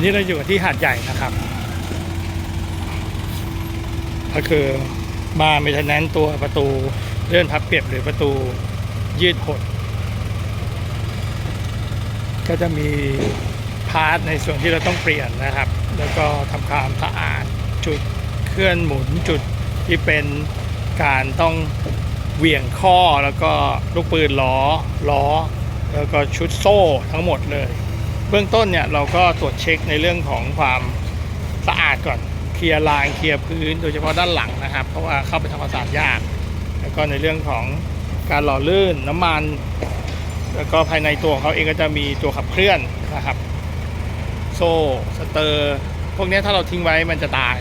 วันนี้เราอยู่ที่หาดใหญ่นะครับก็คือมาเมทนแนนตัวประตูเลื่อนพับเปียบหรือประตูยืดหด ก็จะมีพาร์ทในส่วนที่เราต้องเปลี่ยนนะครับ แล้วก็ทำความสะอาดจุดเคลื่อนหมุนจุดที่เป็นการต้องเหวี่ยงข้อแล้วก็ลูกปืนล้อล้อ แล้วก็ชุดโซ่ทั้งหมดเลย เบื้องต้นเนี่ยเราก็ตรวจเช็คในเรื่องของความสะอาดก่อนเคลียร์ลายเคลียร์พื้น โดยเฉพาะด้านหลังนะครับ เพราะว่าเข้าไปทำความสะอาดยาก แล้วก็ในเรื่องของการหล่อลื่นน้ำมัน แล้วก็ภายในตัวเขาเองก็จะมีตัวขับเคลื่อนนะครับ โซ่สเตอร์พวกนี้ถ้าเราทิ้งไว้มันจะตาย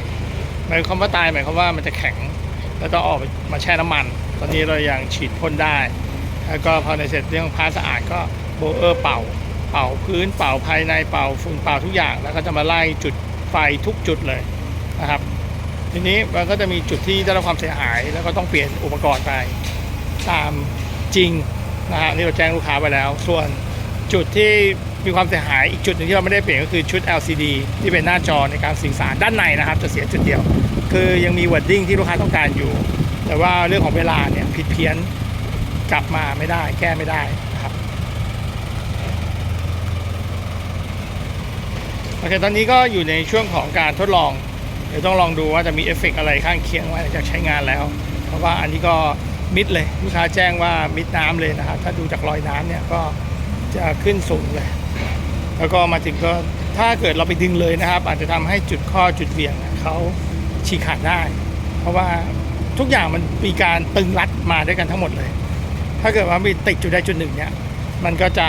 หมายความว่าตายหมายความว่ามันจะแข็ง แล้วต้องออกมาแช่น้ำมัน ตอนนี้เรายังฉีดพ่นได้ แล้วก็พอในเสร็จเรื่องของพาสะอาดก็โบเออร์เป่า เป่าพื้นเป่าภายในเป่าฝุ่นเป่าทุกอย่าง แล้วก็จะมาไล่จุดไฟทุกจุดเลยนะครับ ทีนี้มันก็จะมีจุดที่ได้รับความเสียหาย แล้วก็ต้องเปลี่ยนอุปกรณ์ไปตามจริงนะฮะนี่เราแจ้งลูกค้าไปแล้ว ส่วนจุดที่มีความเสียหายอีกจุดหนึ่งที่เราไม่ได้เปลี่ยนก็คือชุด LCD ที่เป็นหน้าจอในการสื่อสารด้านในนะครับ จะเสียจุดเดียว คือยังมี wording ที่ลูกค้าต้องการอยู่ แต่ว่าเรื่องของเวลาเนี่ยผิดเพี้ยนกลับมาไม่ได้ แก้ไม่ได้นะครับ โอเค ตอนนี้ก็อยู่ในช่วงของการทดลอง เดี๋ยวต้องลองดูว่าจะมีเอฟเฟกต์อะไรข้างเคียงไว้หลังจากใช้งานแล้ว เพราะว่าอันนี้ก็มิดเลย ลูกค้าแจ้งว่ามิดน้ำเลยนะครับ ถ้าดูจากรอยน้ำเนี่ยก็จะขึ้นสูงเลย แล้วก็มาถึงก็ถ้าเกิดเราไปดึงเลยนะครับ อาจจะทำให้จุดข้อจุดเวี่ยงเนี่ยเขาฉีกขาดได้ เพราะว่าทุกอย่างมันมีการตึงรัดมาด้วยกันทั้งหมดเลย ถ้าเกิดว่ามีติดจุดใดจุดหนึ่งเนี่ย มันก็จะ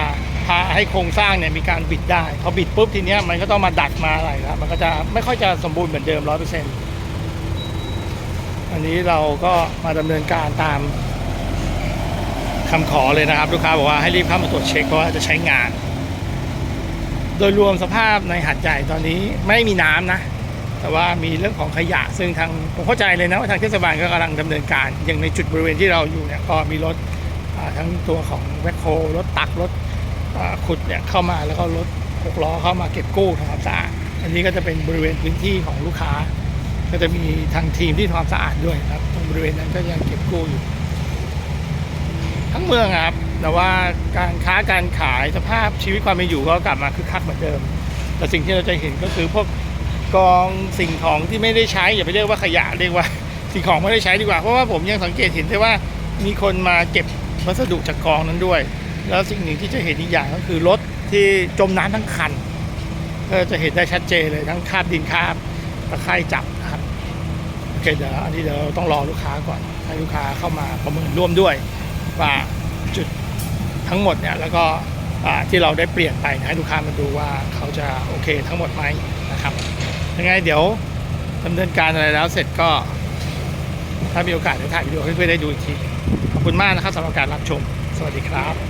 พาให้โครงสร้างเนี่ยมีการบิดได้พอบิดปุ๊บทีเนี้ยมันก็ต้องมาดัดมาอะไรครับมันก็จะไม่ค่อยจะสมบูรณ์เหมือนเดิมร้อยเปอร์เซ็นต์อันนี้เราก็มาดำเนินการตามคำขอเลยนะครับ ลูกค้าบอกว่าให้รีบเข้ามาตรวจเช็คเพราะว่าจะใช้งาน โดยรวมสภาพในหัดใหญ่ตอนนี้ไม่มีน้ำนะ แต่ว่ามีเรื่องของขยะ ซึ่งทางผมเข้าใจเลยนะว่าทางเทศบาลก็กำลังดำเนินการ อย่างในจุดบริเวณที่เราอยู่เนี่ยก็มีรถทั้งตัวของแวคโครถตักรถ ขุดเนี่ยเข้ามาแล้วก็รถหกล้อเข้ามาเก็บกู้ทำความสะอาดอันนี้ก็จะเป็นบริเวณพื้นที่ของลูกค้า ก็จะมีทางทีมที่ทำความสะอาดด้วยครับตรงบริเวณนั้นก็ยังเก็บกู้อยู่ ทั้งเมืองครับแต่ว่าการค้าการขายสภาพชีวิตความเป็นอยู่ก็กลับมาคึกคักเหมือนเดิม แต่สิ่งที่เราจะเห็นก็คือพวกกองสิ่งของที่ไม่ได้ใช้อย่าไปเรียกว่าขยะเรียกว่าสิ่งของไม่ได้ใช้ดีกว่าเพราะว่าผมยังสังเกตเห็นได้ว่ามีคนมาเก็บวัสดุจากกองนั้นด้วย แล้วสิ่งหนึ่งที่จะเห็นอีกอย่างก็คือรถที่จมน้ำทั้งคัน ก็จะเห็นได้ชัดเจนเลยทั้งคาบดินคาบตะไคร่จับนะครับโอเคเดี๋ยวอันนี้เดี๋ยวเราต้องรอลูกค้าก่อนให้ลูกค้าเข้ามาประเมินร่วมด้วยว่าจุดทั้งหมดเนี่ยแล้วก็ที่เราได้เปลี่ยนไปให้ลูกค้ามาดูว่าเขาจะโอเคทั้งหมดไหมนะครับยังไงเดี๋ยวดำเนินการอะไรแล้วเสร็จก็ ถ้ามีโอกาสจะถ่ายวิดีโอให้เพื่อนๆได้ดูอีกทีขอบคุณมากนะครับสำหรับการรับชม สวัสดีครับ